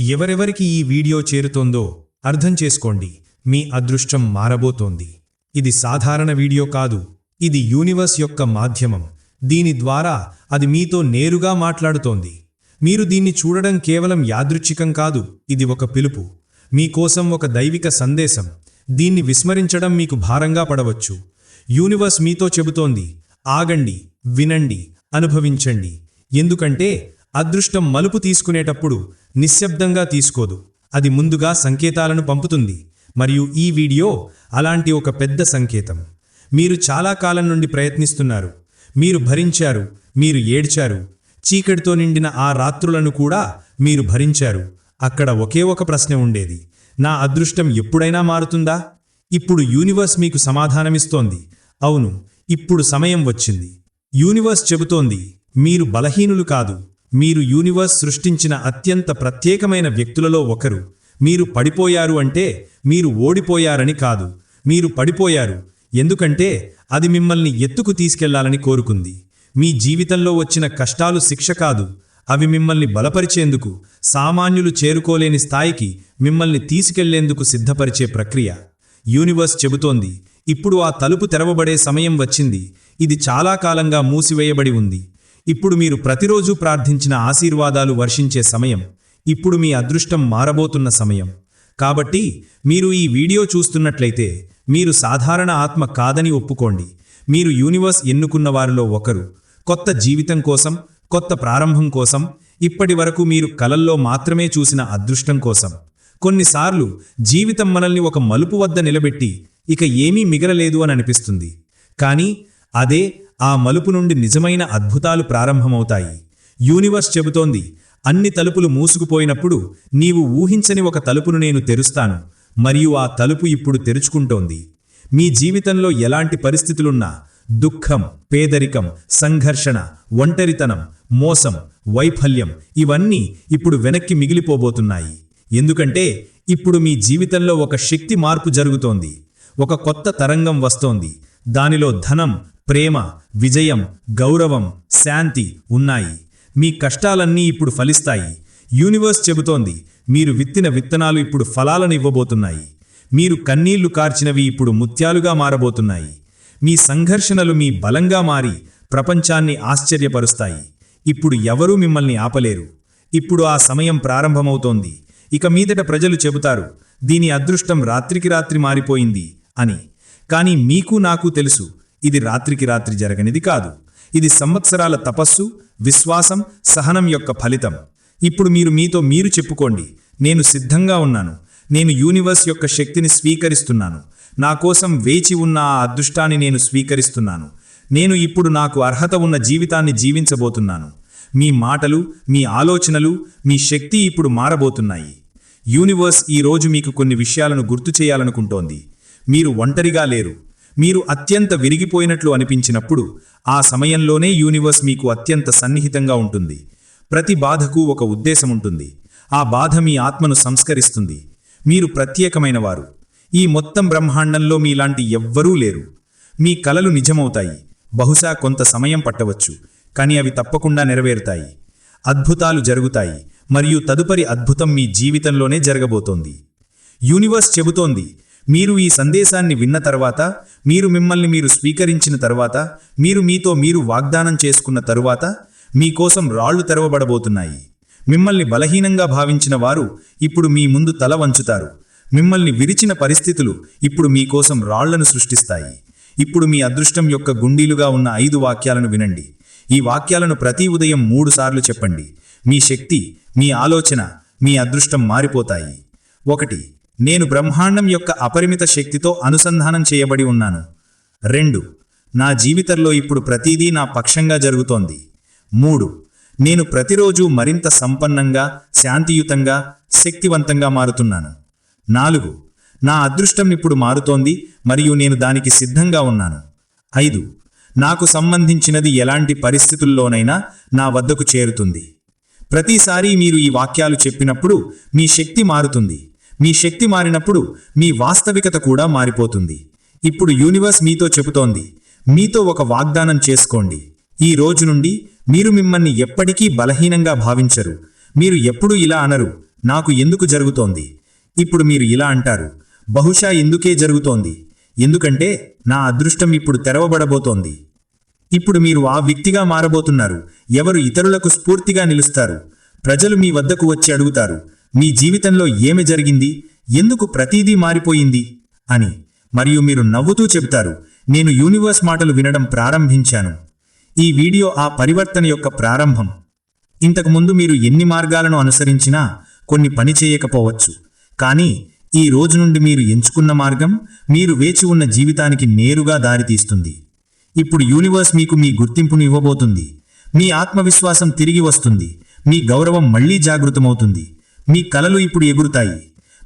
ఎవరెవరికి ఈ వీడియో చేరుతోందో అర్థం చేసుకోండి. మీ అదృష్టం మారబోతోంది. ఇది సాధారణ వీడియో కాదు. ఇది యూనివర్స్ యొక్క మాధ్యమం. దీని ద్వారా అది మీతో నేరుగా మాట్లాడుతోంది. మీరు దీన్ని చూడడం కేవలం యాదృచ్ఛికం కాదు. ఇది ఒక పిలుపు. మీకోసం ఒక దైవిక సందేశం. దీన్ని విస్మరించడం మీకు భారంగా పడవచ్చు. యూనివర్స్ మీతో చెబుతోంది. ఆగండి వినండి అనుభవించండి. ఎందుకంటే అదృష్టం మలుపు తీసుకునేటప్పుడు నిశ్శబ్దంగా తీసుకోదు. అది ముందుగా సంకేతాలను పంపుతుంది. మరియు ఈ వీడియో అలాంటి ఒక పెద్ద సంకేతం. మీరు చాలా కాలం నుండి ప్రయత్నిస్తున్నారు. మీరు భరించారు. మీరు ఏడ్చారు. చీకటితో నిండిన ఆ రాత్రులను కూడా మీరు భరించారు. అక్కడ ఒకే ఒక ప్రశ్న ఉండేది. నా అదృష్టం ఎప్పుడైనా మారుతుందా? ఇప్పుడు యూనివర్స్ మీకు సమాధానమిస్తోంది. అవును ఇప్పుడు సమయం వచ్చింది. యూనివర్స్ చెబుతోంది మీరు బలహీనులు కాదు. మీరు యూనివర్స్ సృష్టించిన అత్యంత ప్రత్యేకమైన వ్యక్తులలో ఒకరు. మీరు పడిపోయారు అంటే మీరు ఓడిపోయారని కాదు. మీరు పడిపోయారు. ఎందుకంటే అది మిమ్మల్ని ఎత్తుకు తీసుకెళ్ళాలని కోరుకుంది. మీ జీవితంలో వచ్చిన కష్టాలు శిక్ష కాదు. అవి మిమ్మల్ని బలపరిచేందుకు సామాన్యులు చేరుకోలేని స్థాయికి మిమ్మల్ని తీసుకెళ్ళేందుకు సిద్ధపరిచే ప్రక్రియ. యూనివర్స్ చెబుతోంది ఇప్పుడు ఆ తలుపు తెరవబడే సమయం వచ్చింది. ఇది చాలా కాలంగా మూసివేయబడి ఉంది. ఇప్పుడు మీరు ప్రతిరోజు ప్రార్థించిన ఆశీర్వాదాలు వర్షించే సమయం. ఇప్పుడు మీ అదృష్టం మారబోతున్న సమయం. కాబట్టి మీరు ఈ వీడియో చూస్తున్నట్లయితే మీరు సాధారణ ఆత్మ కాదని ఒప్పుకోండి. మీరు యూనివర్స్ ఎన్నుకున్న వారిలో ఒకరు. కొత్త జీవితం కోసం కొత్త ప్రారంభం కోసం ఇప్పటి వరకు మీరు కలల్లో మాత్రమే చూసిన అదృష్టం కోసం. కొన్నిసార్లు జీవితం మనల్ని ఒక మలుపు వద్ద నిలబెట్టి ఇక ఏమీ మిగలలేదు అని అనిపిస్తుంది. కానీ అదే ఆ మలుపు నుండి నిజమైన అద్భుతాలు ప్రారంభమవుతాయి. యూనివర్స్ చెబుతోంది అన్ని తలుపులు మూసుకుపోయినప్పుడు నీవు ఊహించని ఒక తలుపును నేను తెరుస్తాను మరియు ఆ తలుపు ఇప్పుడు తెరుచుకుంటోంది. మీ జీవితంలో ఎలాంటి పరిస్థితులున్నా దుఃఖం పేదరికం సంఘర్షణ ఒంటరితనం మోసం వైఫల్యం ఇవన్నీ ఇప్పుడు వెనక్కి మిగిలిపోబోతున్నాయి. ఎందుకంటే ఇప్పుడు మీ జీవితంలో ఒక శక్తి మార్పు జరుగుతోంది ఒక కొత్త తరంగం వస్తోంది. దానిలో ధనం ప్రేమ విజయం గౌరవం శాంతి ఉన్నాయి. మీ కష్టాలన్నీ ఇప్పుడు ఫలిస్తాయి. యూనివర్స్ చెబుతోంది మీరు విత్తిన విత్తనాలు ఇప్పుడు ఫలాలను ఇవ్వబోతున్నాయి. మీరు కన్నీళ్ళు కార్చినవి ఇప్పుడు ముత్యాలుగా మారబోతున్నాయి. మీ సంఘర్షణలు మీ బలంగా మారి ప్రపంచాన్ని ఆశ్చర్యపరుస్తాయి. ఇప్పుడు ఎవరూ మిమ్మల్ని ఆపలేరు. ఇప్పుడు ఆ సమయం ప్రారంభమవుతోంది. ఇక మీదట ప్రజలు చెబుతారు దీని అదృష్టం రాత్రికి రాత్రి మారిపోయింది అని. కానీ మీకు నాకు తెలుసు ఇది రాత్రికి రాత్రి జరగనిది కాదు. ఇది సంవత్సరాల తపస్సు విశ్వాసం సహనం యొక్క ఫలితం. ఇప్పుడు మీరు మీతో మీరు చెప్పుకోండి. నేను సిద్ధంగా ఉన్నాను. నేను యూనివర్స్ యొక్క శక్తిని స్వీకరిస్తున్నాను. నా కోసం వేచి ఉన్న ఆ అదృష్టాన్ని నేను స్వీకరిస్తున్నాను. నేను ఇప్పుడు నాకు అర్హత ఉన్న జీవితాన్ని జీవించబోతున్నాను. మీ మాటలు మీ ఆలోచనలు మీ శక్తి ఇప్పుడు మారబోతున్నాయి. యూనివర్స్ ఈ రోజు మీకు కొన్ని విషయాలను గుర్తు చేయాలనుకుంటోంది. మీరు ఒంటరిగా లేరు. మీరు అత్యంత విరిగిపోయినట్లు అనిపించినప్పుడు ఆ సమయంలోనే యూనివర్స్ మీకు అత్యంత సన్నిహితంగా ఉంటుంది. ప్రతి బాధకు ఒక ఉద్దేశం ఉంటుంది. ఆ బాధ మీ ఆత్మను సంస్కరిస్తుంది. మీరు ప్రత్యేకమైనవారు. ఈ మొత్తం బ్రహ్మాండంలో మీలాంటి ఎవ్వరూ లేరు. మీ కలలు నిజమవుతాయి. బహుశా కొంత సమయం పట్టవచ్చు కానీ అవి తప్పకుండా నెరవేరుతాయి. అద్భుతాలు జరుగుతాయి మరియు తదుపరి అద్భుతం మీ జీవితంలోనే జరగబోతోంది. యూనివర్స్ చెబుతోంది మీరు ఈ సందేశాన్ని విన్న తర్వాత మీరు మిమ్మల్ని మీరు స్వీకరించిన తర్వాత మీరు మీతో మీరు వాగ్దానం చేసుకున్న తరువాత మీకోసం రాళ్ళు తెరవబడబోతున్నాయి. మిమ్మల్ని బలహీనంగా భావించిన వారు ఇప్పుడు మీ ముందు తల వంచుతారు. మిమ్మల్ని విరిచిన పరిస్థితులు ఇప్పుడు మీకోసం రాళ్ళను సృష్టిస్తాయి. ఇప్పుడు మీ అదృష్టం యొక్క గుండీలుగా ఉన్న ఐదు వాక్యాలను వినండి. ఈ వాక్యాలను ప్రతి ఉదయం మూడుసార్లు చెప్పండి. మీ శక్తి మీ ఆలోచన మీ అదృష్టం మారిపోతాయి. ఒకటి నేను బ్రహ్మాండం యొక్క అపరిమిత శక్తితో అనుసంధానం చేయబడి ఉన్నాను. రెండు నా జీవితంలో ఇప్పుడు ప్రతిదీ నా పక్షంగా జరుగుతోంది. మూడు నేను ప్రతిరోజు మరింత సంపన్నంగా శాంతియుతంగా శక్తివంతంగా మారుతున్నాను. నాలుగు నా అదృష్టం ఇప్పుడు మారుతోంది మరియు నేను దానికి సిద్ధంగా ఉన్నాను. ఐదు నాకు సంబంధించినది ఎలాంటి పరిస్థితుల్లోనైనా నా వద్దకు చేరుతుంది. ప్రతిసారి మీరు ఈ వాక్యాలు చెప్పినప్పుడు మీ శక్తి మారుతుంది. మీ శక్తి మారినప్పుడు మీ వాస్తవికత కూడా మారిపోతుంది. ఇప్పుడు యూనివర్స్ మీతో చెబుతోంది. మీతో ఒక వాగ్దానం చేసుకోండి. ఈ రోజు నుండి మీరు మిమ్మల్ని ఎప్పటికీ బలహీనంగా భావించరు. మీరు ఎప్పుడూ ఇలా అనరు. నాకు ఎందుకు జరుగుతోంది? ఇప్పుడు మీరు ఇలా అంటారు. బహుశా ఎందుకే జరుగుతోంది? ఎందుకంటే నా అదృష్టం ఇప్పుడు తెరవబడబోతోంది. ఇప్పుడు మీరు ఆ వ్యక్తిగా మారబోతున్నారు. ఎవరు ఇతరులకు స్ఫూర్తిగా నిలుస్తారు. ప్రజలు మీ వద్దకు వచ్చి అడుగుతారు. మీ జీవితంలో ఏమి జరిగింది? ఎందుకు ప్రతీదీ మారిపోయింది? అని. మరియు మీరు నవ్వుతూ చెబుతారు నేను యూనివర్స్ మాటలు వినడం ప్రారంభించాను. ఈ వీడియో ఆ పరివర్తన యొక్క ప్రారంభం. ఇంతకుముందు మీరు ఎన్ని మార్గాలను అనుసరించినా కొన్ని పని చేయకపోవచ్చు. కానీ ఈ రోజు నుండి మీరు ఎంచుకున్న మార్గం మీరు వేచి ఉన్న జీవితానికి నేరుగా దారితీస్తుంది. ఇప్పుడు యూనివర్స్ మీకు మీ గుర్తింపును ఇవ్వబోతుంది. మీ ఆత్మవిశ్వాసం తిరిగి వస్తుంది. మీ గౌరవం మళ్ళీ జాగృతమవుతుంది. మీ కలలు ఇప్పుడు ఎగురుతాయి.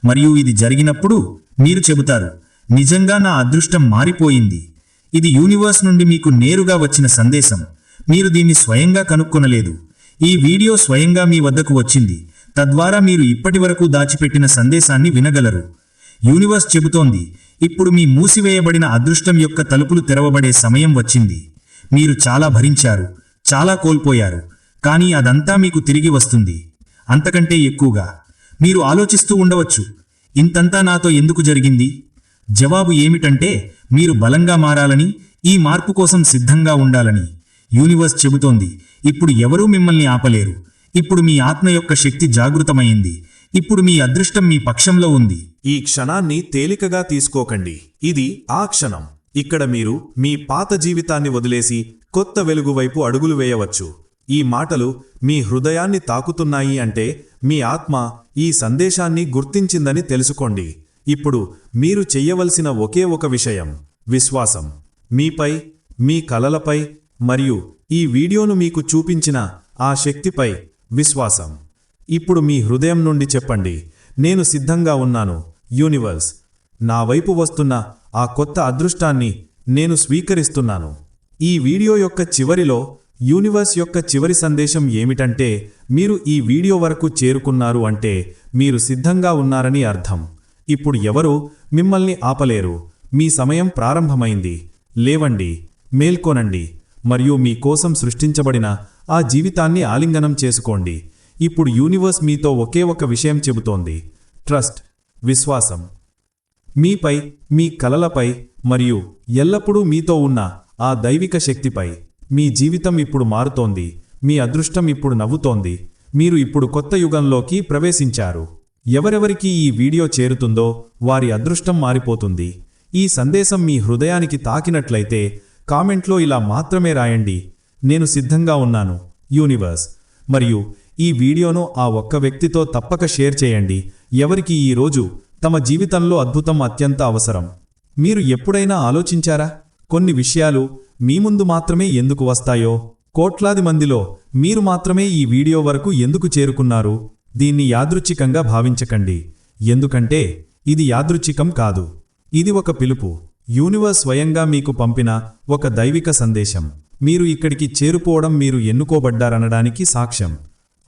మరియు ఇది జరిగినప్పుడు మీరు చెబుతారు నిజంగా నా అదృష్టం మారిపోయింది. ఇది యూనివర్స్ నుండి మీకు నేరుగా వచ్చిన సందేశం. మీరు దీన్ని స్వయంగా కనుక్కొనలేదు. ఈ వీడియో స్వయంగా మీ వద్దకు వచ్చింది. తద్వారా మీరు ఇప్పటివరకు దాచిపెట్టిన సందేశాన్ని వినగలరు. యూనివర్స్ చెబుతోంది ఇప్పుడు మీ మూసివేయబడిన అదృష్టం యొక్క తలుపులు తెరవబడే సమయం వచ్చింది. మీరు చాలా భరించారు చాలా కోల్పోయారు. కానీ అదంతా మీకు తిరిగి వస్తుంది. అంతకంటే ఎక్కువగా. మీరు ఆలోచిస్తూ ఉండవచ్చు ఇంతంతా నాతో ఎందుకు జరిగింది? జవాబు ఏమిటంటే మీరు బలంగా మారాలని ఈ మార్పు కోసం సిద్ధంగా ఉండాలని. యూనివర్స్ చెబుతోంది ఇప్పుడు ఎవరూ మిమ్మల్ని ఆపలేరు. ఇప్పుడు మీ ఆత్మ యొక్క శక్తి జాగృతమైంది. ఇప్పుడు మీ అదృష్టం మీ పక్షంలో ఉంది. ఈ క్షణాన్ని తేలికగా తీసుకోకండి. ఇది ఆ క్షణం. ఇక్కడ మీరు మీ పాత జీవితాన్ని వదిలేసి కొత్త వెలుగు వైపు అడుగులు వేయవచ్చు. ఈ మాటలు మీ హృదయాన్ని తాకుతున్నాయి అంటే మీ ఆత్మ ఈ సందేశాన్ని గుర్తించిందని తెలుసుకోండి. ఇప్పుడు మీరు చెయ్యవలసిన ఒకే ఒక విషయం విశ్వాసం. మీపై మీ కలలపై మరియు ఈ వీడియోను మీకు చూపించిన ఆ శక్తిపై విశ్వాసం. ఇప్పుడు మీ హృదయం నుండి చెప్పండి నేను సిద్ధంగా ఉన్నాను. యూనివర్స్ నా వైపు వస్తున్న ఆ కొత్త అదృష్టాన్ని నేను స్వీకరిస్తున్నాను. ఈ వీడియో యొక్క చివరిలో యూనివర్స్ యొక్క చివరి సందేశం ఏమిటంటే మీరు ఈ వీడియో వరకు చేరుకున్నారు అంటే మీరు సిద్ధంగా ఉన్నారని అర్థం. ఇప్పుడు ఎవరూ మిమ్మల్ని ఆపలేరు. మీ సమయం ప్రారంభమైంది. లేవండి మేల్కొనండి. మరియు మీ కోసం సృష్టించబడిన ఆ జీవితాన్ని ఆలింగనం చేసుకోండి. ఇప్పుడు యూనివర్స్ మీతో ఒకే ఒక విషయం చెబుతోంది. ట్రస్ట్ విశ్వాసం. మీపై మీ కలలపై మరియు ఎల్లప్పుడూ మీతో ఉన్న ఆ దైవిక శక్తిపై. మీ జీవితం ఇప్పుడు మారుతోంది. మీ అదృష్టం ఇప్పుడు నవ్వుతోంది. మీరు ఇప్పుడు కొత్త యుగంలోకి ప్రవేశించారు. ఎవరెవరికి ఈ వీడియో చేరుతుందో వారి అదృష్టం మారిపోతుంది. ఈ సందేశం మీ హృదయానికి తాకినట్లయితే కామెంట్లో ఇలా మాత్రమే రాయండి. నేను సిద్ధంగా ఉన్నాను. యూనివర్స్. మరియు ఈ వీడియోను ఆ ఒక్క వ్యక్తితో తప్పక షేర్ చేయండి. ఎవరికి ఈ రోజు తమ జీవితంలో అద్భుతం అత్యంత అవసరం. మీరు ఎప్పుడైనా ఆలోచించారా? కొన్ని విషయాలు మీ ముందు మాత్రమే ఎందుకు వస్తాయో? కోట్లాది మందిలో మీరు మాత్రమే ఈ వీడియో వరకు ఎందుకు చేరుకున్నారు? దీన్ని యాదృచ్ఛికంగా భావించకండి. ఎందుకంటే ఇది యాదృచ్ఛికం కాదు. ఇది ఒక పిలుపు. యూనివర్స్ స్వయంగా మీకు పంపిన ఒక దైవిక సందేశం. మీరు ఇక్కడికి చేరుకోవడం మీరు ఎన్నుకోబడ్డారనడానికి సాక్ష్యం.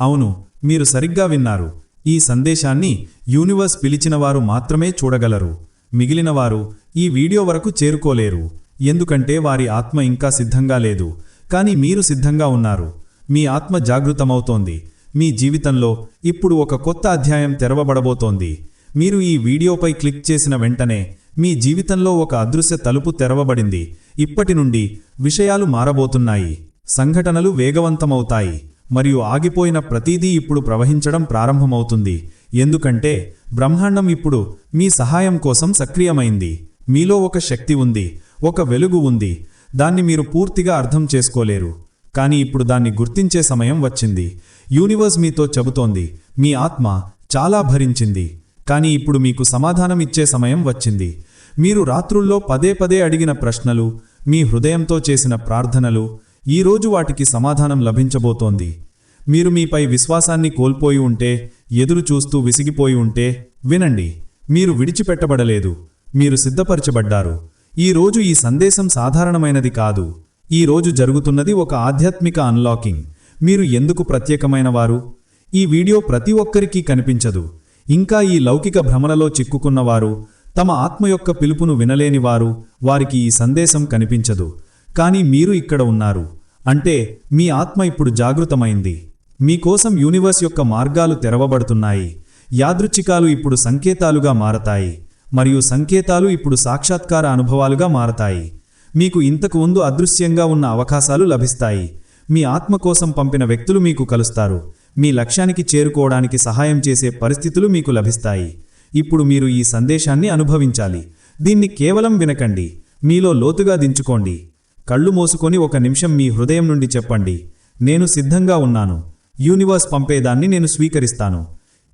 అవును మీరు సరిగ్గా విన్నారు. ఈ సందేశాన్ని యూనివర్స్ పిలిచినవారు మాత్రమే చూడగలరు. మిగిలినవారు ఈ వీడియో వరకు చేరుకోలేరు. ఎందుకంటే వారి ఆత్మ ఇంకా సిద్ధంగా లేదు. కానీ మీరు సిద్ధంగా ఉన్నారు. మీ ఆత్మ జాగృతమవుతోంది. మీ జీవితంలో ఇప్పుడు ఒక కొత్త అధ్యాయం తెరవబడబోతోంది. మీరు ఈ వీడియోపై క్లిక్ చేసిన వెంటనే మీ జీవితంలో ఒక అదృశ్య తలుపు తెరవబడింది. ఇప్పటి నుండి విషయాలు మారబోతున్నాయి. సంఘటనలు వేగవంతమవుతాయి. మరియు ఆగిపోయిన ప్రతీదీ ఇప్పుడు ప్రవహించడం ప్రారంభమవుతుంది. ఎందుకంటే బ్రహ్మాండం ఇప్పుడు మీ సహాయం కోసం సక్రియమైంది. మీలో ఒక శక్తి ఉంది. ఒక వెలుగు ఉంది. దాన్ని మీరు పూర్తిగా అర్థం చేసుకోలేరు. కానీ ఇప్పుడు దాన్ని గుర్తించే సమయం వచ్చింది. యూనివర్స్ మీతో చెబుతోంది మీ ఆత్మ చాలా భరించింది. కానీ ఇప్పుడు మీకు సమాధానం ఇచ్చే సమయం వచ్చింది. మీరు రాత్రుల్లో పదే పదే అడిగిన ప్రశ్నలు మీ హృదయంతో చేసిన ప్రార్థనలు ఈరోజు వాటికి సమాధానం లభించబోతోంది. మీరు మీపై విశ్వాసాన్ని కోల్పోయి ఉంటే ఎదురు చూస్తూ విసిగిపోయి ఉంటే వినండి మీరు విడిచిపెట్టబడలేదు. మీరు సిద్ధపరచబడ్డారు. ఈరోజు ఈ సందేశం సాధారణమైనది కాదు. ఈ రోజు జరుగుతున్నది ఒక ఆధ్యాత్మిక అన్లాకింగ్ మీరు ఎందుకు ప్రత్యేకమైన వారు ఈ వీడియో ప్రతి ఒక్కరికీ కనిపించదు. ఇంకా ఈ లౌకిక భ్రమణలో చిక్కుకున్నవారు తమ ఆత్మ యొక్క పిలుపును వినలేని వారు వారికి ఈ సందేశం కనిపించదు. కానీ మీరు ఇక్కడ ఉన్నారు. అంటే మీ ఆత్మ ఇప్పుడు జాగృతమైంది. మీకోసం యూనివర్స్ యొక్క మార్గాలు తెరవబడుతున్నాయి. యాదృచ్ఛికాలు ఇప్పుడు సంకేతాలుగా మారతాయి. మరియు సంకేతాలు ఇప్పుడు సాక్షాత్కార అనుభవాలుగా మారతాయి. మీకు ఇంతకు ముందు అదృశ్యంగా ఉన్న అవకాశాలు లభిస్తాయి. మీ ఆత్మ కోసం పంపిన వ్యక్తులు మీకు కలుస్తారు. మీ లక్ష్యానికి చేరుకోవడానికి సహాయం చేసే పరిస్థితులు మీకు లభిస్తాయి. ఇప్పుడు మీరు ఈ సందేశాన్ని అనుభవించాలి. దీన్ని కేవలం వినకండి. మీలో లోతుగా దించుకోండి. కళ్ళు మోసుకొని ఒక నిమిషం మీ హృదయం నుండి చెప్పండి. నేను సిద్ధంగా ఉన్నాను. యూనివర్స్ పంపేదాన్ని నేను స్వీకరిస్తాను.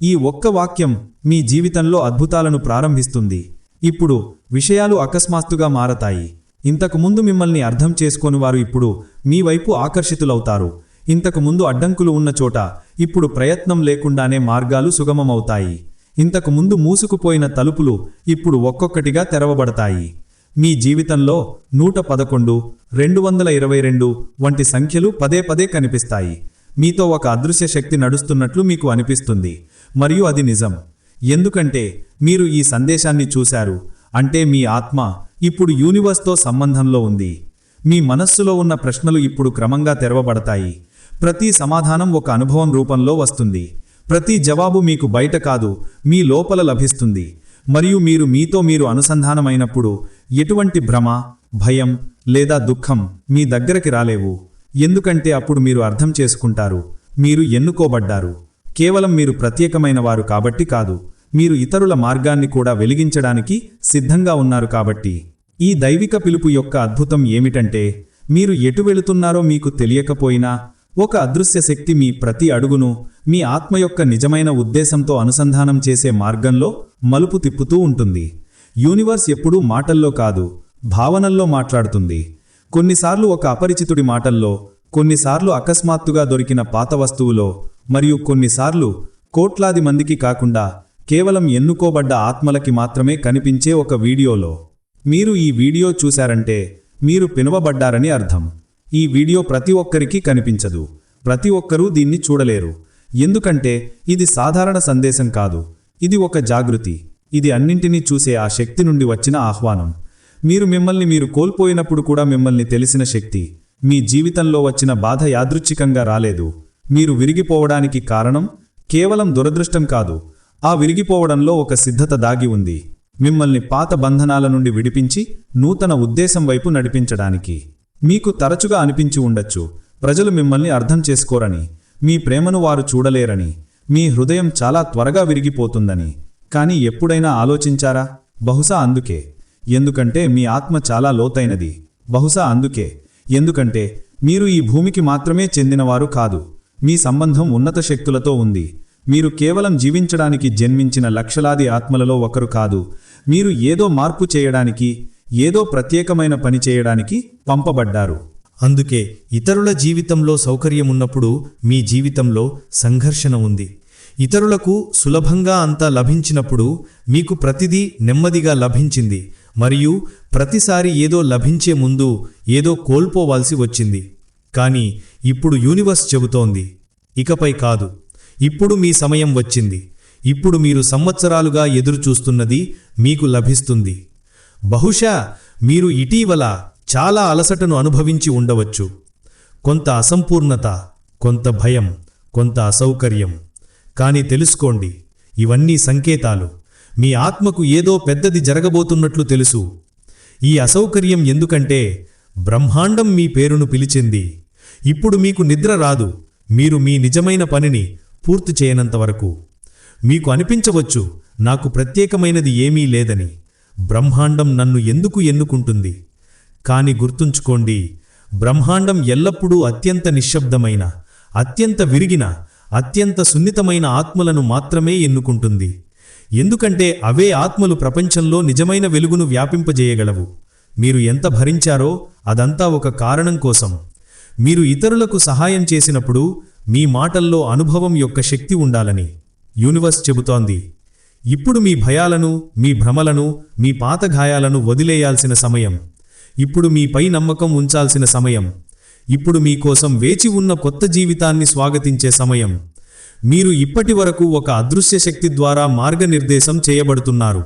ఈ ఒక్క వాక్యం మీ జీవితంలో అద్భుతాలను ప్రారంభిస్తుంది. ఇప్పుడు విషయాలు అకస్మాత్తుగా మారతాయి. ఇంతకు ముందు మిమ్మల్ని అర్థం చేసుకోని వారు ఇప్పుడు మీ వైపు ఆకర్షితులవుతారు. ఇంతకు ముందు అడ్డంకులు ఉన్న చోట ఇప్పుడు ప్రయత్నం లేకుండానే మార్గాలు సుగమమవుతాయి. ఇంతకు ముందు మూసుకుపోయిన తలుపులు ఇప్పుడు ఒక్కొక్కటిగా తెరవబడతాయి. మీ జీవితంలో నూట పదకొండు రెండు వందల ఇరవై రెండు వంటి సంఖ్యలు పదే పదే కనిపిస్తాయి. మీతో ఒక అదృశ్య శక్తి నడుస్తున్నట్లు మీకు అనిపిస్తుంది. మరియు అది నిజం. ఎందుకంటే మీరు ఈ సందేశాన్ని చూశారు. అంటే మీ ఆత్మ ఇప్పుడు యూనివర్స్తో సంబంధంలో ఉంది. మీ మనస్సులో ఉన్న ప్రశ్నలు ఇప్పుడు క్రమంగా తెరవబడతాయి. ప్రతి సమాధానం ఒక అనుభవం రూపంలో వస్తుంది. ప్రతి జవాబు మీకు బయట కాదు మీ లోపల లభిస్తుంది. మరియు మీరు మీతో మీరు అనుసంధానమైనప్పుడు ఎటువంటి భ్రమ భయం లేదా దుఃఖం మీ దగ్గరకి రాలేవు. ఎందుకంటే అప్పుడు మీరు అర్థం చేసుకుంటారు. మీరు ఎన్నుకోబడ్డారు. కేవలం మీరు ప్రత్యేకమైన వారు కాబట్టి కాదు. మీరు ఇతరుల మార్గాన్ని కూడా వెలిగించడానికి సిద్ధంగా ఉన్నారు కాబట్టి. ఈ దైవిక పిలుపు యొక్క అద్భుతం ఏమిటంటే మీరు ఎటు వెళుతున్నారో మీకు తెలియకపోయినా ఒక అదృశ్య శక్తి మీ ప్రతి అడుగును మీ ఆత్మ యొక్క నిజమైన ఉద్దేశంతో అనుసంధానం చేసే మార్గంలో మలుపు తిప్పుతూ ఉంటుంది. యూనివర్స్ ఎప్పుడూ మాటల్లో కాదు భావనల్లో మాట్లాడుతుంది. కొన్నిసార్లు ఒక అపరిచితుడి మాటల్లో కొన్నిసార్లు అకస్మాత్తుగా దొరికిన పాత వస్తువులో మరియు కొన్నిసార్లు కోట్లాది మందికి కాకుండా కేవలం ఎన్నుకోబడ్డ ఆత్మలకి మాత్రమే కనిపించే ఒక వీడియోలో. మీరు ఈ వీడియో చూశారంటే మీరు పినవబడ్డారని అర్థం. ఈ వీడియో ప్రతి ఒక్కరికి కనిపించదు. ప్రతి ఒక్కరూ దీన్ని చూడలేరు. ఎందుకంటే ఇది సాధారణ సందేశం కాదు. ఇది ఒక జాగృతి. ఇది అన్నింటినీ చూసే ఆ శక్తి నుండి వచ్చిన ఆహ్వానం. మీరు మిమ్మల్ని మీరు కోల్పోయినప్పుడు కూడా మిమ్మల్ని తెలిసిన శక్తి మీ జీవితంలో వచ్చిన బాధ యాదృచ్ఛికంగా రాలేదు. మీరు విరిగిపోవడానికి కారణం కేవలం దురదృష్టం కాదు. ఆ విరిగిపోవడంలో ఒక సిద్ధత దాగి ఉంది. మిమ్మల్ని పాత బంధనాల నుండి విడిపించి నూతన ఉద్దేశం వైపు నడిపించడానికి. మీకు తరచుగా అనిపించి ఉండొచ్చు. ప్రజలు మిమ్మల్ని అర్థం చేసుకోరని మీ ప్రేమను వారు చూడలేరని మీ హృదయం చాలా త్వరగా విరిగిపోతుందని. కానీ ఎప్పుడైనా ఆలోచించారా? బహుశా అందుకే. ఎందుకంటే మీ ఆత్మ చాలా లోతైనది. బహుశా అందుకే. ఎందుకంటే మీరు ఈ భూమికి మాత్రమే చెందినవారు కాదు. మీ సంబంధం ఉన్నత శక్తులతో ఉంది. మీరు కేవలం జీవించడానికి జన్మించిన లక్షలాది ఆత్మలలో ఒకరు కాదు. మీరు ఏదో మార్పు చేయడానికి ఏదో ప్రత్యేకమైన పని చేయడానికి పంపబడ్డారు. అందుకే ఇతరుల జీవితంలో సౌకర్యమున్నప్పుడు మీ జీవితంలో సంఘర్షణ ఉంది. ఇతరులకు సులభంగా అంతా లభించినప్పుడు మీకు ప్రతిదీ నెమ్మదిగా లభించింది. మరియు ప్రతిసారి ఏదో లభించే ముందు ఏదో కోల్పోవాల్సి వచ్చింది. కానీ ఇప్పుడు యూనివర్స్ చెబుతోంది. ఇకపై కాదు. ఇప్పుడు మీ సమయం వచ్చింది. ఇప్పుడు మీరు సంవత్సరాలుగా ఎదురుచూస్తున్నది మీకు లభిస్తుంది. బహుశా మీరు ఇటీవల చాలా అలసటను అనుభవించి ఉండవచ్చు. కొంత అసంపూర్ణత కొంత భయం కొంత అసౌకర్యం. కానీ తెలుసుకోండి ఇవన్నీ సంకేతాలు. మీ ఆత్మకు ఏదో పెద్దది జరగబోతున్నట్లు తెలుసు. ఈ అసౌకర్యం ఎందుకంటే బ్రహ్మాండం మీ పేరును పిలిచింది. ఇప్పుడు మీకు నిద్ర రాదు. మీరు మీ నిజమైన పనిని పూర్తి చేయనంతవరకు మీకు అనిపించవచ్చు నాకు ప్రత్యేకమైనది ఏమీ లేదని. బ్రహ్మాండం నన్ను ఎందుకు ఎన్నుకుంటుంది? కాని గుర్తుంచుకోండి బ్రహ్మాండం ఎల్లప్పుడూ అత్యంత నిశ్శబ్దమైన అత్యంత విరిగిన అత్యంత సున్నితమైన ఆత్మలను మాత్రమే ఎన్నుకుంటుంది. ఎందుకంటే అవే ఆత్మలు ప్రపంచంలో నిజమైన వెలుగును వ్యాపింపజేయగలవు. మీరు ఎంత భరించారో అదంతా ఒక కారణం కోసం. మీరు ఇతరులకు సహాయం చేసినప్పుడు మీ మాటల్లో అనుభవం యొక్క శక్తి ఉండాలని యూనివర్స్ చెబుతోంది. ఇప్పుడు మీ భయాలను మీ భ్రమలను మీ పాత గాయాలను వదిలేయాల్సిన సమయం. ఇప్పుడు మీపై నమ్మకం ఉంచాల్సిన సమయం. ఇప్పుడు మీకోసం వేచి ఉన్న కొత్త జీవితాన్ని స్వాగతించే సమయం. మీరు ఇప్పటి వరకు ఒక అదృశ్య శక్తి ద్వారా మార్గనిర్దేశం చేయబడుతున్నారు.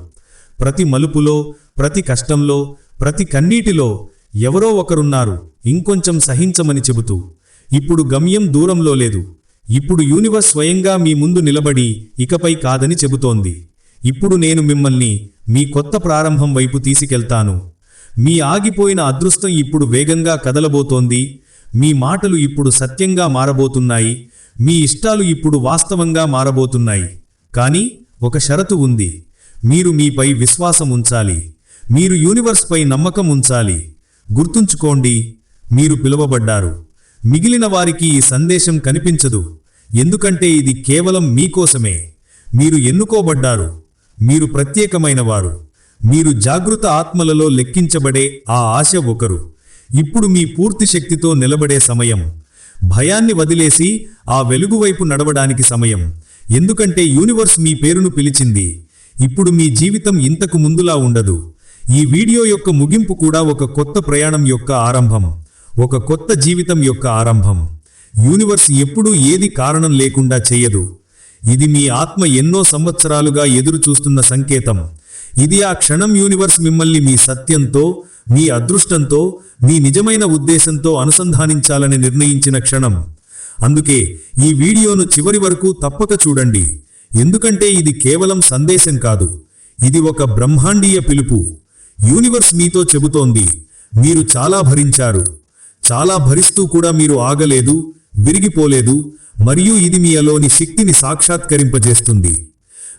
ప్రతి మలుపులో ప్రతి కష్టంలో ప్రతి కన్నీటిలో ఎవరో ఒకరున్నారు. ఇంకొంచెం సహించమని చెబుతూ ఇప్పుడు గమ్యం దూరంలో లేదు. ఇప్పుడు యూనివర్స్ స్వయంగా మీ ముందు నిలబడి ఇకపై కాదని చెబుతోంది. ఇప్పుడు నేను మిమ్మల్ని మీ కొత్త ప్రారంభం వైపు తీసుకెళ్తాను. మీ ఆగిపోయిన అదృష్టం ఇప్పుడు వేగంగా కదలబోతోంది. మీ మాటలు ఇప్పుడు సత్యంగా మారబోతున్నాయి. మీ ఇష్టాలు ఇప్పుడు వాస్తవంగా మారబోతున్నాయి. కానీ ఒక షరతు ఉంది. మీరు మీపై విశ్వాసం ఉంచాలి. మీరు యూనివర్స్పై నమ్మకం ఉంచాలి. గుర్తుంచుకోండి మీరు పిలువబడ్డారు. మిగిలిన వారికి ఈ సందేశం కనిపించదు. ఎందుకంటే ఇది కేవలం మీకోసమే. మీరు ఎన్నుకోబడ్డారు. మీరు ప్రత్యేకమైన వారు మీరు జాగృత ఆత్మలలో లెక్కించబడే ఆ ఆశ ఒకరు. ఇప్పుడు మీ పూర్తి శక్తితో నిలబడే సమయం. భయాన్ని వదిలేసి ఆ వెలుగు వైపు నడవడానికి సమయం. ఎందుకంటే యూనివర్స్ మీ పేరును పిలిచింది. ఇప్పుడు మీ జీవితం ఇంతకు ముందులా ఉండదు. ఈ వీడియో యొక్క ముగింపు కూడా ఒక కొత్త ప్రయాణం యొక్క ఆరంభం. ఒక కొత్త జీవితం యొక్క ఆరంభం. యూనివర్స్ ఎప్పుడూ ఏది కారణం లేకుండా చేయదు. ఇది మీ ఆత్మ ఎన్నో సంవత్సరాలుగా ఎదురు చూస్తున్న సంకేతం. ఇది ఆ క్షణం యూనివర్స్ మిమ్మల్ని మీ సత్యంతో మీ అదృష్టంతో మీ నిజమైన ఉద్దేశంతో అనుసంధానించాలని నిర్ణయించిన క్షణం. అందుకే ఈ వీడియోను చివరి వరకు తప్పక చూడండి. ఎందుకంటే ఇది కేవలం సందేశం కాదు. ఇది ఒక బ్రహ్మాండీయ పిలుపు. యూనివర్స్ మీతో చెబుతోంది. మీరు చాలా భరించారు. చాలా భరిస్తూ కూడా మీరు ఆగలేదు విరిగిపోలేదు మరియు ఇది మీ అలోని శక్తిని సాక్షాత్కరింపజేస్తుంది.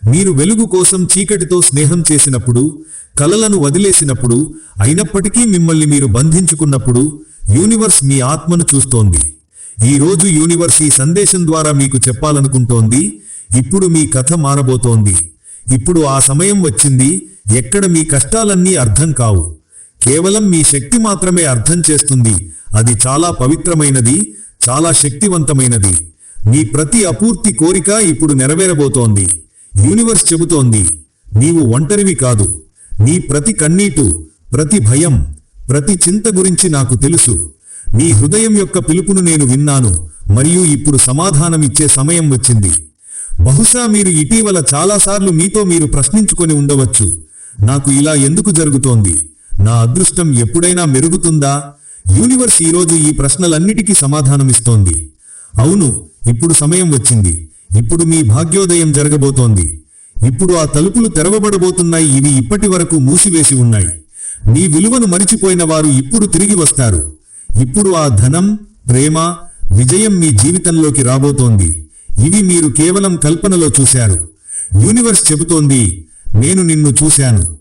మీరు వెలుగు కోసం చీకటితో స్నేహం చేసినప్పుడు కలలను వదిలేసినప్పుడు అయినప్పటికీ మిమ్మల్ని మీరు బంధించుకున్నప్పుడు యూనివర్స్ మీ ఆత్మను చూస్తోంది. ఈ రోజు యూనివర్స్ ఈ సందేశం ద్వారా మీకు చెప్పాలనుకుంటోంది ఇప్పుడు మీ కథ మారబోతోంది. ఇప్పుడు ఆ సమయం వచ్చింది ఎక్కడ మీ కష్టాలన్నీ అర్థం కావు. కేవలం మీ శక్తి మాత్రమే అర్థం చేస్తుంది. అది చాలా పవిత్రమైనది చాలా శక్తివంతమైనది. మీ ప్రతి అపూర్తి కోరిక ఇప్పుడు నెరవేరబోతోంది. యూనివర్స్ చెబుతోంది నీవు ఒంటరివి కాదు. నీ ప్రతి కన్నీటు ప్రతి భయం ప్రతి చింత గురించి నాకు తెలుసు. నీ హృదయం యొక్క పిలుపును నేను విన్నాను మరియు ఇప్పుడు సమాధానమిచ్చే సమయం వచ్చింది. బహుశా మీరు ఇటీవల చాలాసార్లు మీతో మీరు ప్రశ్నించుకొని ఉండవచ్చు నాకు ఇలా ఎందుకు జరుగుతోంది? నా అదృష్టం ఎప్పుడైనా మెరుగుతుందా? యూనివర్స్ ఈరోజు ఈ ప్రశ్నలన్నిటికీ సమాధానమిస్తోంది. అవును ఇప్పుడు సమయం వచ్చింది. ఇప్పుడు మీ భాగ్యోదయం జరగబోతోంది. ఇప్పుడు ఆ తలుపులు తెరవబడబోతున్నాయి. ఇవి ఇప్పటి వరకు మూసివేసి ఉన్నాయి. మీ విలువను మరిచిపోయిన వారు ఇప్పుడు తిరిగి వస్తారు. ఇప్పుడు ఆ ధనం ప్రేమ విజయం మీ జీవితంలోకి రాబోతోంది. ఇవి మీరు కేవలం కల్పనలో చూశారు. యూనివర్స్ చెబుతోంది నేను నిన్ను చూశాను.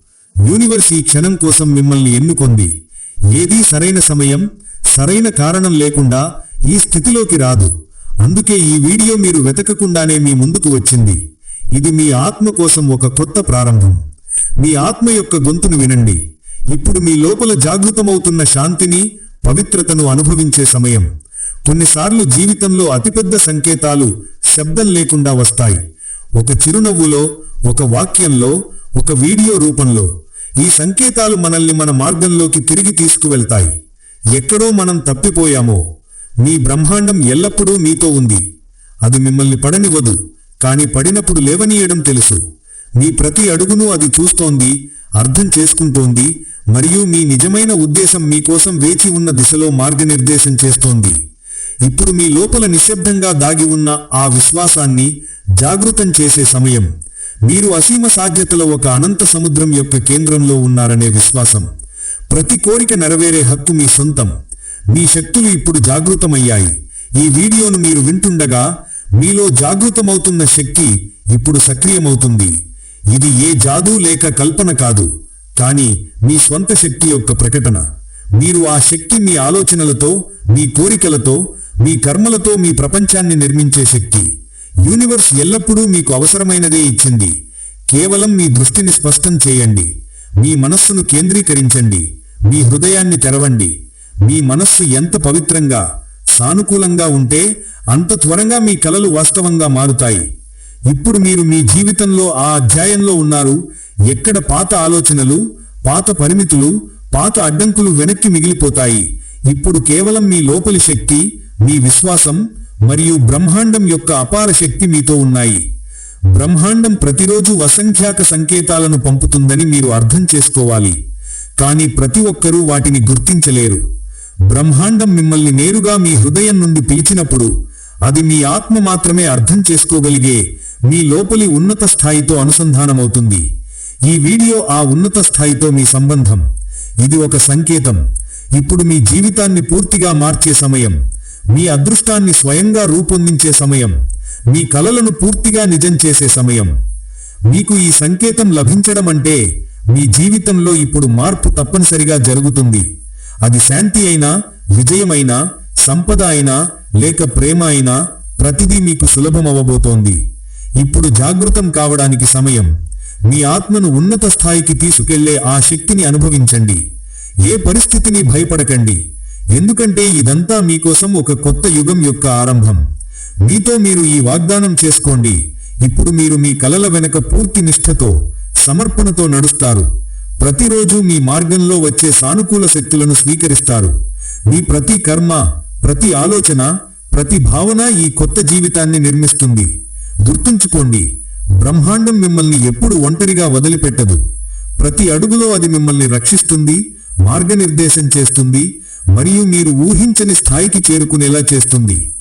యూనివర్స్ ఈ క్షణం కోసం మిమ్మల్ని ఎన్నుకొంది. ఏదీ సరైన సమయం సరైన కారణం లేకుండా ఈ స్థితిలోకి రాదు. అందుకే ఈ వీడియో మీరు వెతకకుండానే మీ ముందుకు వచ్చింది. ఇది మీ ఆత్మ కోసం ఒక కొత్త ప్రారంభం. మీ ఆత్మ యొక్క గొంతును వినండి. ఇప్పుడు మీ లోపల జాగృతమవుతున్న శాంతిని పవిత్రతను అనుభవించే సమయం. కొన్నిసార్లు జీవితంలో అతిపెద్ద సంకేతాలు శబ్దం లేకుండా వస్తాయి. ఒక చిరునవ్వులో ఒక వాక్యంలో ఒక వీడియో రూపంలో ఈ సంకేతాలు మనల్ని మన మార్గంలోకి తిరిగి తీసుకువెళ్తాయి. ఎక్కడో మనం తప్పిపోయామో మీ బ్రహ్మాండం ఎల్లప్పుడూ మీతో ఉంది. అది మిమ్మల్ని పడనివ్వదు కాని పడినప్పుడు లేవనీయడం తెలుసు. మీ ప్రతి అడుగును అది చూస్తోంది అర్థం చేసుకుంటోంది మరియు మీ నిజమైన ఉద్దేశం మీకోసం వేచి ఉన్న దిశలో మార్గనిర్దేశం చేస్తోంది. ఇప్పుడు మీ లోపల నిశ్శబ్దంగా దాగి ఉన్న ఆ విశ్వాసాన్ని జాగృతం చేసే సమయం. మీరు అసీమ సాధ్యతల ఒక అనంత సముద్రం యొక్క కేంద్రంలో ఉన్నారనే విశ్వాసం. ప్రతి కోరిక నెరవేరే హక్కు మీ సొంతం. మీ శక్తులు ఇప్పుడు జాగృతమయ్యాయి. ఈ వీడియోను మీరు వింటుండగా మీలో జాగృతమవుతున్న శక్తి ఇప్పుడు సక్రియమవుతుంది. ఇది ఏ జాదూ లేక కల్పన కాదు కానీ మీ స్వంత శక్తి యొక్క ప్రకటన. మీరు ఆ శక్తి మీ ఆలోచనలతో మీ కోరికలతో మీ కర్మలతో మీ ప్రపంచాన్ని నిర్మించే శక్తి. యూనివర్స్ ఎల్లప్పుడూ మీకు అవసరమైనదే ఇచ్చింది. కేవలం మీ దృష్టిని స్పష్టం చేయండి. మీ మనస్సును కేంద్రీకరించండి. మీ హృదయాన్ని తెరవండి. మీ మనస్సు ఎంత పవిత్రంగా సానుకూలంగా ఉంటే అంత త్వరగా మీ కలలు వాస్తవంగా మారుతాయి. ఇప్పుడు మీరు మీ జీవితంలో ఆ అధ్యాయంలో ఉన్నారు. ఎక్కడ పాత ఆలోచనలు పాత పరిమితులు పాత అడ్డంకులు వెనక్కి మిగిలిపోతాయి. ఇప్పుడు కేవలం మీ లోపలి శక్తి మీ విశ్వాసం మరియు బ్రహ్మాండం యొక్క అపార శక్తి మీతో ఉన్నాయి. బ్రహ్మాండం ప్రతిరోజు అసంఖ్యాక సంకేతాలను పంపుతుందని మీరు అర్థం చేసుకోవాలి. కానీ ప్రతి ఒక్కరూ వాటిని గుర్తించలేరు. బ్రహ్మాండం మిమ్మల్ని నేరుగా మీ హృదయం నుండి పిలిచినప్పుడు అది మీ ఆత్మ మాత్రమే అర్థం చేసుకోగలిగే మీ లోపలి ఉన్నత స్థాయితో అనుసంధానమవుతుంది. ఈ వీడియో ఆ ఉన్నత స్థాయితో మీ సంబంధం. ఇది ఒక సంకేతం. ఇప్పుడు మీ జీవితాన్ని పూర్తిగా మార్చే సమయం. మీ అదృష్టాన్ని స్వయంగా రూపొందించే సమయం. మీ కలలను పూర్తిగా నిజం చేసే సమయం. మీకు ఈ సంకేతం లభించడం అంటే మీ జీవితంలో ఇప్పుడు మార్పు తప్పనిసరిగా జరుగుతుంది. అది శాంతి అయినా విజయమైనా సంపద అయినా లేక ప్రేమ అయినా ప్రతిదీ మీకు సులభమవబోతోంది ఇప్పుడు జాగృతం కావడానికి సమయం. మీ ఆత్మను ఉన్నత స్థాయికి తీసుకెళ్ళే ఆ శక్తిని అనుభవించండి. ఏ పరిస్థితిని భయపడకండి. ఎందుకంటే ఇదంతా మీకోసం ఒక కొత్త యుగం యొక్క ఆరంభం. మీతో మీరు ఈ వాగ్దానం చేసుకోండి. ఇప్పుడు మీరు మీ కలల వెనక పూర్తి నిష్ఠతో సమర్పణతో నడుస్తారు. ప్రతిరోజు మీ మార్గంలో వచ్చే సానుకూల శక్తులను స్వీకరిస్తారు. మీ ప్రతి కర్మ ప్రతి ఆలోచన ప్రతి భావన ఈ కొత్త జీవితాన్ని నిర్మిస్తుంది. గుర్తుంచుకోండి బ్రహ్మాండం మిమ్మల్ని ఎప్పుడు ఒంటరిగా వదిలిపెట్టదు. ప్రతి అడుగులో అది మిమ్మల్ని రక్షిస్తుంది మార్గనిర్దేశం చేస్తుంది మరియు మీరు ఊహించని స్థాయికి చేరుకునేలా చేస్తుంది.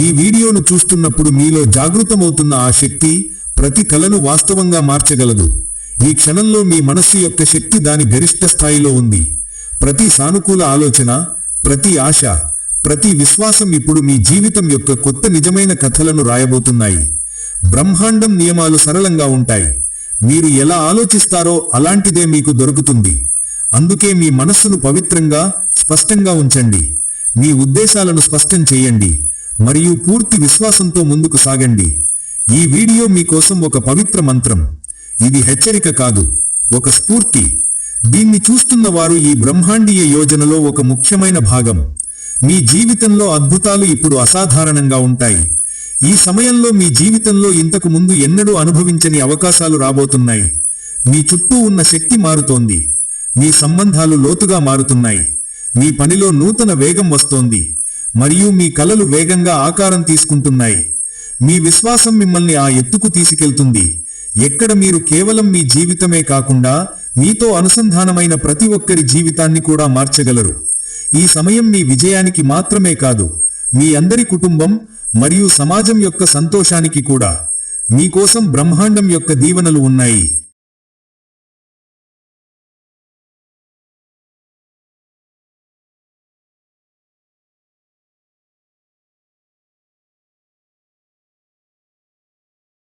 ఈ వీడియోను చూస్తున్నప్పుడు మీలో జాగృతమవుతున్న ఆ శక్తి ప్రతి కలను వాస్తవంగా మార్చగలదు. ఈ క్షణంలో మీ మనస్సు యొక్క శక్తి దాని గరిష్ట స్థాయిలో ఉంది. ప్రతి సానుకూల ఆలోచన ప్రతి ఆశ ప్రతి విశ్వాసం ఇప్పుడు మీ జీవితం యొక్క కొత్త నిజమైన కథలను రాయబోతున్నాయి. బ్రహ్మాండం నియమాలు సరళంగా ఉంటాయి. మీరు ఎలా ఆలోచిస్తారో అలాంటిదే మీకు దొరుకుతుంది. అందుకే మీ మనస్సును పవిత్రంగా స్పష్టంగా ఉంచండి. మీ ఉద్దేశాలను స్పష్టం చేయండి. మరియు పూర్తి విశ్వాసంతో ముందుకు సాగండి. ఈ వీడియో మీకోసం ఒక పవిత్ర మంత్రం. ఇది హెచ్చరిక కాదు ఒక స్ఫూర్తి. దీన్ని చూస్తున్న వారు ఈ బ్రహ్మాండీయ యోజనలో ఒక ముఖ్యమైన భాగం. మీ జీవితంలో అద్భుతాలు ఇప్పుడు అసాధారణంగా ఉంటాయి. ఈ సమయంలో మీ జీవితంలో ఇంతకు ముందు ఎన్నడూ అనుభవించని అవకాశాలు రాబోతున్నాయి. మీ చుట్టూ ఉన్న శక్తి మారుతోంది. మీ సంబంధాలు లోతుగా మారుతున్నాయి. మీ పనిలో నూతన వేగం వస్తోంది. మరియు మీ కలలు వేగంగా ఆకారం తీసుకుంటున్నాయి. మీ విశ్వాసం మిమ్మల్ని ఆ ఎత్తుకు తీసుకెళ్తుంది. ఎక్కడ మీరు కేవలం మీ జీవితమే కాకుండా మీతో అనుసంధానమైన ప్రతి ఒక్కరి జీవితాన్ని కూడా మార్చగలరు. ఈ సమయం మీ విజయానికి మాత్రమే కాదు మీ అందరి కుటుంబం మరియు సమాజం యొక్క సంతోషానికి కూడా. మీకోసం బ్రహ్మాండం యొక్క దీవెనలు ఉన్నాయి.